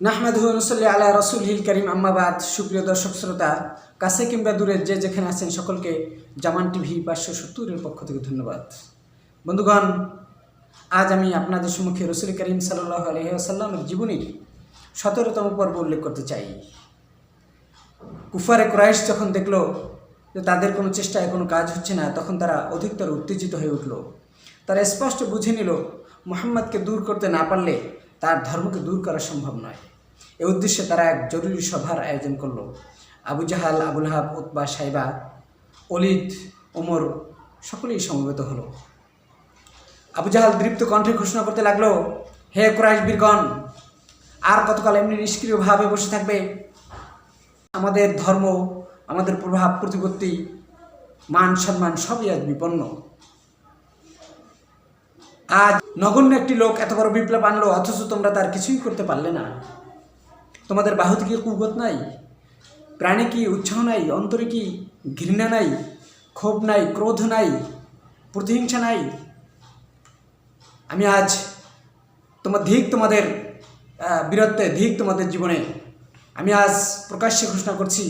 নাহমাদ হুসল্লি আলা রসুল হিল করিম আম্মাবাদ সুপ্রিয় দর্শক, শ্রোতা, কাছে কিংবা দূরে যে যেখানে আছেন সকলকে জামান টিভি পাঁচশো সত্তরের পক্ষ থেকে ধন্যবাদ। বন্ধুগণ, আজ আমি আপনাদের সম্মুখে রসুল করিম সাল্লাহ আলহিহাসাল্লামের জীবনীর সতেরোতম পর্ব উল্লেখ করতে চাই। কুফারে ক্রাইশ যখন দেখল যে তাদের কোনো চেষ্টায় কোনো কাজ হচ্ছে না, তখন তারা অধিকতর উত্তেজিত হয়ে উঠল। তারা স্পষ্ট বুঝে নিল, মোহাম্মদকে দূর করতে না পারলে তার ধর্মকে দূর করা সম্ভব নয়। এ উদ্দেশ্যে তারা এক জরুরি সভার আয়োজন করল। Abu Jahal, Abul Hab, Utba, Shaiba Walid Omar সকলেই সমবেত হলো। আবু জাহাল দৃপ্ত কণ্ঠে ঘোষণা করতে লাগল, হে ক্রাইশ বীরগণ, আর কতকাল এমনি নিষ্ক্রিয়ভাবে বসে থাকবে? আমাদের ধর্ম, আমাদের প্রভাব, প্রতিপত্তি, মান, সম্মান সবই আজ বিপন্ন। আজ নগণ্য একটি লোক এত বড় বিপ্লব আনলো, অথচ তোমরা তার কিছুই করতে পারলে না। তোমাদের বাহুতে কি কুগত নাই? প্রাণে কি উৎসাহ নাই? অন্তরে কি ঘৃণা নাই? ক্ষোভ নাই? ক্রোধ নাই? প্রতিহিংসা নাই? আমি আজ তোমার ধিক তোমাদের বীরত্বে, ধিক তোমাদের জীবনে, আমি আজ প্রকাশ্যে ঘোষণা করছি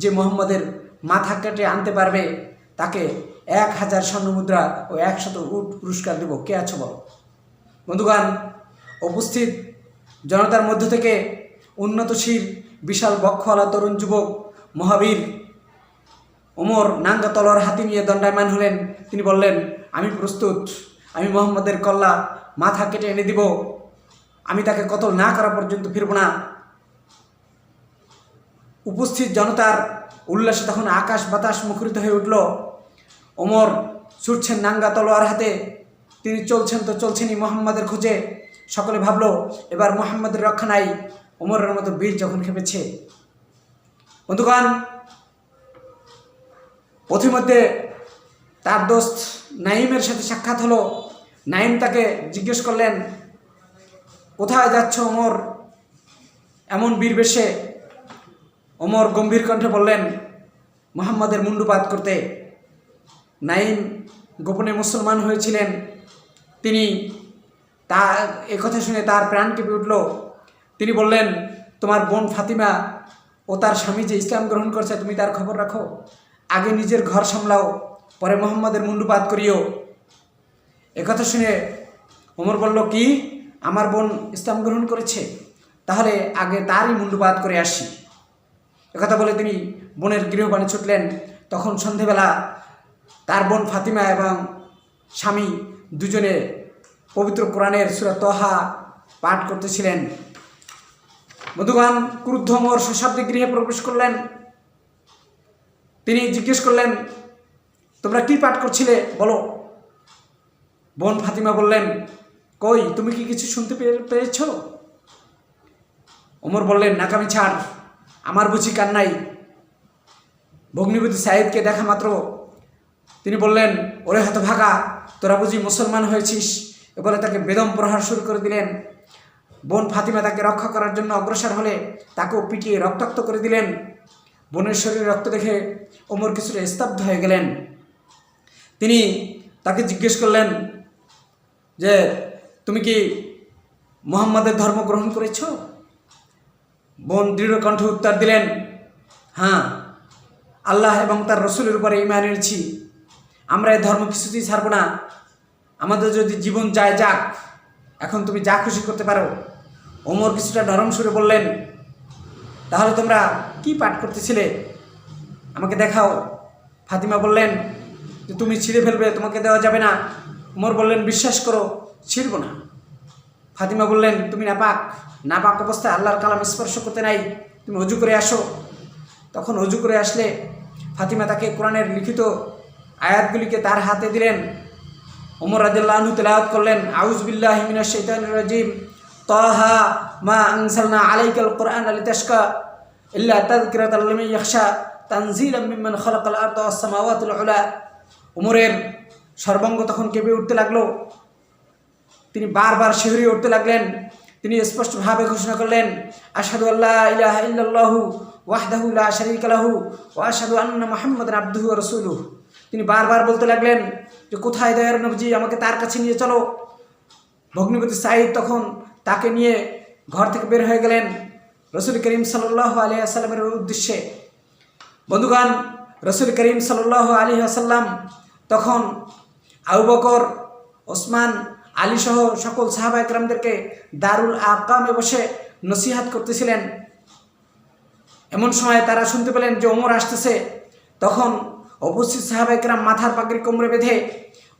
যে মোহাম্মদের মাথা কেটে আনতে পারবে, তাকে এক হাজার স্বর্ণমুদ্রা ও একশত উট পুরস্কার দেব। কে আছো বলো? বন্ধুগান উপস্থিত জনতার মধ্য থেকে উন্নতশীল, বিশাল বক্ষওয়ালা তরুণ যুবক, মহাবীর ওমর নাঙ্গা তলোয়ার হাতি নিয়ে দণ্ডায়মান হলেন। তিনি বললেন, আমি প্রস্তুত। আমি মোহাম্মদের কল্লা মাথা কেটে এনে দিব। আমি তাকে কতল না করা পর্যন্ত ফিরব না। উপস্থিত জনতার উল্লাসে তখন আকাশ বাতাস মুখরিত হয়ে উঠল। ওমর ছুটছেন নাঙ্গা তলোয়ার হাতে। তিনি চলছেন তো চলছেনই মোহাম্মদের খুঁজে। সকলে ভাবলো, এবার মোহাম্মদের রক্ষা নাই। ওমরের মতো বীর যখন খেপেছে। বন্ধুগণ, পথিমধ্যে তার দোস্ত নাইমের সাথে সাক্ষাৎ হলো। নাইম তাকে জিজ্ঞেস করলেন, কোথায় যাচ্ছ ওমর? এমন বীর বেশে ওমর গম্ভীর কণ্ঠে বললেন, মোহাম্মদের মুন্ডুপাত করতে। নাইম গোপনে মুসলমান হয়েছিলেন। তিনি তা কথা শুনে তার প্রাণ কেঁপে উঠল। তিনি বললেন, তোমার বোন ফাতিমা ও তার স্বামী যে ইসলাম গ্রহণ করছে, তুমি তার খবর রাখো। আগে নিজের ঘর সামলাও, পরে মোহাম্মদের মুন্ডুপাত করিও। একথা শুনে ওমর বলল, কি? আমার বোন ইসলাম গ্রহণ করেছে? তাহলে আগে তারই মুন্ডুপাত করে আসি। একথা বলে তিনি বোনের গৃহবাণী ছুটলেন। তখন সন্ধেবেলা তার বোন ফাতিমা এবং স্বামী দুজনে পবিত্র কোরআনের সুরা তহা পাঠ করতেছিলেন। মধুগান ক্রুদ্ধ মোর শতাব্দী গৃহে প্রবেশ করলেন। তিনি জিজ্ঞেস করলেন, তোমরা কি পাঠ করছিলে? বলো। বোন ফাতিমা বললেন, কই, তুমি কি কিছু শুনতে পেরেছ ওমর বললেন, নাকামি ছাড়, আমার বুঝি কান্নাই ভগ্নিপতি সাহেবকে দেখা মাত্র তিনি বললেন, ওরে হাত ভাগা তোরা বুঝি মুসলমান হয়েছিস? এ বলে তাকে বেদম প্রহার শুরু করে দিলেন। বোন ফাতিমা তাকে রক্ষা করার জন্য অগ্রসর হলে তাকেও পিটিয়ে রক্তাক্ত করে দিলেন। বোনের শরীরে রক্ত দেখে ওমর কিছুটা স্তব্ধ হয়ে গেলেন। তিনি তাকে জিজ্ঞেস করলেন, যে, তুমি কি মোহাম্মদের ধর্ম গ্রহণ করেছ? বোন দৃঢ় কণ্ঠে উত্তর দিলেন হ্যাঁ আল্লাহ এবং তার রসুলের উপরে ইমান এনেছি। আমরা এই ধর্ম কিছুতেই ছাড়বো না। আমাদের যদি জীবন যায় যাক, এখন তুমি যা খুশি করতে পারো। ওমর কিছুটা নরম সুরে বললেন, তাহলে তোমরা কি পাঠ করতেছিলে? আমাকে দেখাও। ফাতিমা বললেন, যে তুমি ছিঁড়ে ফেলবে, তোমাকে দেওয়া যাবে না। ওমর বললেন, বিশ্বাস করো, ছিঁড়ব না। ফাতিমা বললেন, তুমি নাপাক। নাপাক অবস্থায় আল্লাহর কালাম স্পর্শ করতে নাই। তুমি অজু করে আসো। তখন অজু করে আসলে ফাতিমা তাকে কোরআনের লিখিত আয়াতগুলিকে তার হাতে দিলেন। ওমর রাদিল্লাহ তেলাওয়াত করলেন আউজ বিল্লাহ হিমিনা শৈতান রাজিম, তাহা মা আনসালনা আলাইকাল কোরআন আলী তাসকা ইল্লা সামাওয়াতুল উলা। ওমরের সর্বাঙ্গ তখন কেঁপে উঠতে লাগল। তিনি বারবার শিহরিয়ে উঠতে লাগলেন। তিনি স্পষ্টভাবে ঘোষণা করলেন, আশহাদু আল্লাহ ইলাহা ইল্লাল্লাহু ওয়াহদাহু লা শারীকা লাহু ওয়া আশহাদু আন্না মুহাম্মাদান আবদুহু ওয়া রাসূলুহু। তিনি বারবার বলতে লাগলেন যে, কোথায় দয়ার নবজি? আমাকে তার কাছে নিয়ে চলো। ভগ্নিপতি সাইদ তখন তাকে নিয়ে ঘর থেকে বের হয়ে গেলেন রসুল করিম সাল্লাহ আলী আসাল্লামের উদ্দেশ্যে। বন্ধুগান রসুল করিম সাল্লাহ আলী আসাল্লাম তখন আবু বকর, ওসমান, আলী সহ সকল সাহাবা একরামদেরকে দারুল আকামে বসে নসিহাত করতেছিলেন। এমন সময় তারা শুনতে পেলেন যে ওমর আসতেছে। তখন উপস্থিত সাহাবা একরাম মাথার পাগড়ি কোমরে বেঁধে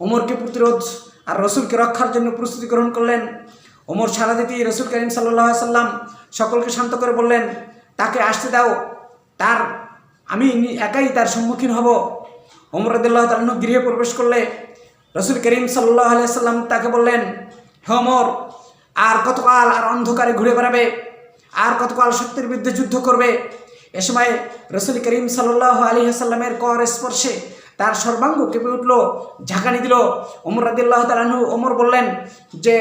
ওমরকে প্রতিরোধ আর রসুলকে রক্ষার জন্য প্রস্তুতি গ্রহণ করলেন। ওমর সারা দিতেই রসুল করিম সাল্লাহ সাল্লাম সকলকে শান্ত করে বললেন, তাকে আসতে দাও। তার, আমি একাই তার সম্মুখীন হব। ওমর রদুল্লাহ তালন গৃহে প্রবেশ করলে রসুল করিম সাল্লাহ সাল্লাম তাকে বললেন, হে আর কতকাল আর অন্ধকারে ঘুরে বেড়াবে? আর কতকাল সত্যের বিরুদ্ধে যুদ্ধ করবে? এ সময় রসুল করিম সাল্লাহ আলী হাসাল্লামের কর স্পর্শে তার সর্বাঙ্গ কেঁপে উঠল, ঝাঁকানি দিল। ওমর রাদিল্লাহ তালাহু অমর বললেন যে,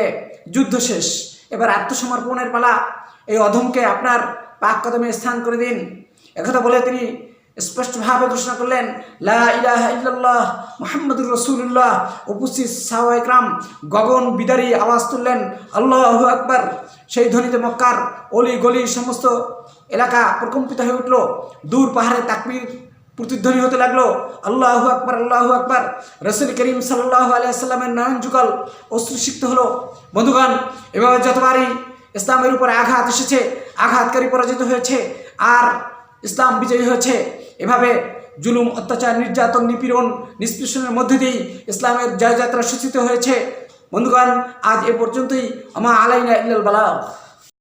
যুদ্ধ শেষ। এবার আত্মসমর্পণের পালা। এই অধমকে আপনার পাক কদমে স্থান করে দিন। একথা বলে তিনি স্পষ্টভাবে ঘোষণা করলেন, লা ইল্লাল্লাহ মুহাম্মদুর রসুল্লাহ উপস্থিত সাহাবাইকরাম গগন বিদারী আওয়াজ তুললেন, আল্লাহ আকবার। সেই ধ্বনিতে মক্কার অলি গলি সমস্ত এলাকা প্রকম্পিত হয়ে উঠল। দূর পাহাড়ে তাকবির প্রতিধ্বনি হতে লাগল, আল্লাহ আকবার আল্লাহ আকবার। রসুল করিম সাল্লাহ আলিয়াল্লামের নয়ন যুগল অশ্রুসিক্ত হলো। বন্ধুগণ, এভাবে যতবারই ইসলামের উপরে আঘাত এসেছে, আঘাতকারী পরাজিত হয়েছে, আর ইসলাম বিজয়ী হয়েছে এভাবে জুলুম, অত্যাচার, নির্যাতন, নিপীড়ন নিষ্পেষণের মধ্যে দিয়েই ইসলামের জয়যাত্রা সূচিত হয়েছে। বন্ধুগণ, আজ এ পর্যন্তই। আমা আলাইনা ইল্লাল বালাগ।